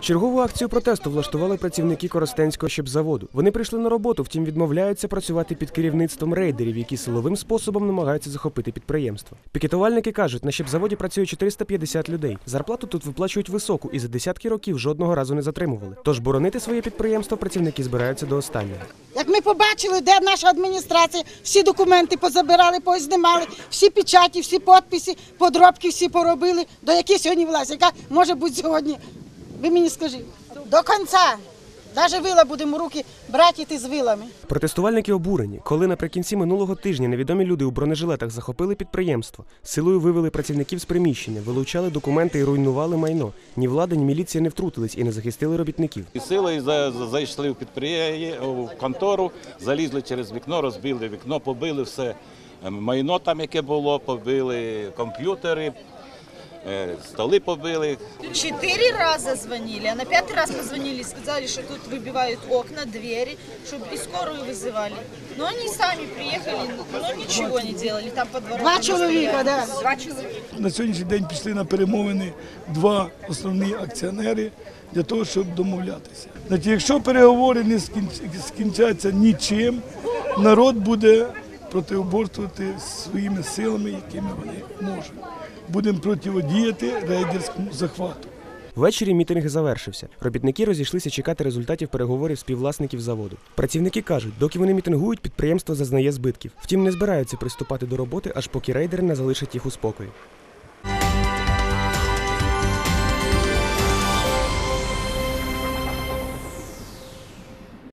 Чергову акцію протесту влаштували працівники Коростенського щепзаводу. Вони прийшли на роботу, втім відмовляються працювати під керівництвом рейдерів, які силовим способом намагаються захопити підприємство. Пікетувальники кажуть, на щепзаводі працює 450 людей. Зарплату тут виплачують високу і за десятки років жодного разу не затримували. Тож боронити своє підприємство працівники збираються до останнього. Як ми побачили, де наша адміністрація, всі документи позабирали, познімали, всі печаті, всі підписи, подробки всі поробили. До якої сьогодні власть? Яка може бути сьогодні? Ви мені скажіть. До кінця. Навіть вила будемо руки брати з вилами. Протестувальники обурені, коли наприкінці минулого тижня невідомі люди у бронежилетах захопили підприємство, силою вивели працівників з приміщення, вилучали документи і руйнували майно. Ні влада, ні міліція не втрутились і не захистили робітників. І силою за- за- зайшли в підприємство, в контору, залізли через вікно, розбили вікно, побили все е, майно там, яке було, побили комп'ютери, столи побили. Четыре раза звонили, а на пятый раз позвонили, сказали, что тут выбивают окна, двери, чтобы и скорую вызывали. Но они сами приехали, но ничего не делали, там под воротами Два чоловіка, стояли. да. Два человека. На сьогоднішній день пішли на перемовини два основні акціонери для того, щоб домовлятися. Значить, якщо переговори не скінч- скінчаться нічим, народ буде протиоборствувати своїми силами, якими вони можуть. Будемо протидіяти рейдерському захвату. Ввечері мітинг завершився. Робітники розійшлися чекати результатів переговорів співвласників заводу. Працівники кажуть, доки вони мітингують, підприємство зазнає збитків. Втім, не збираються приступати до роботи, аж поки рейдери не залишать їх у спокої.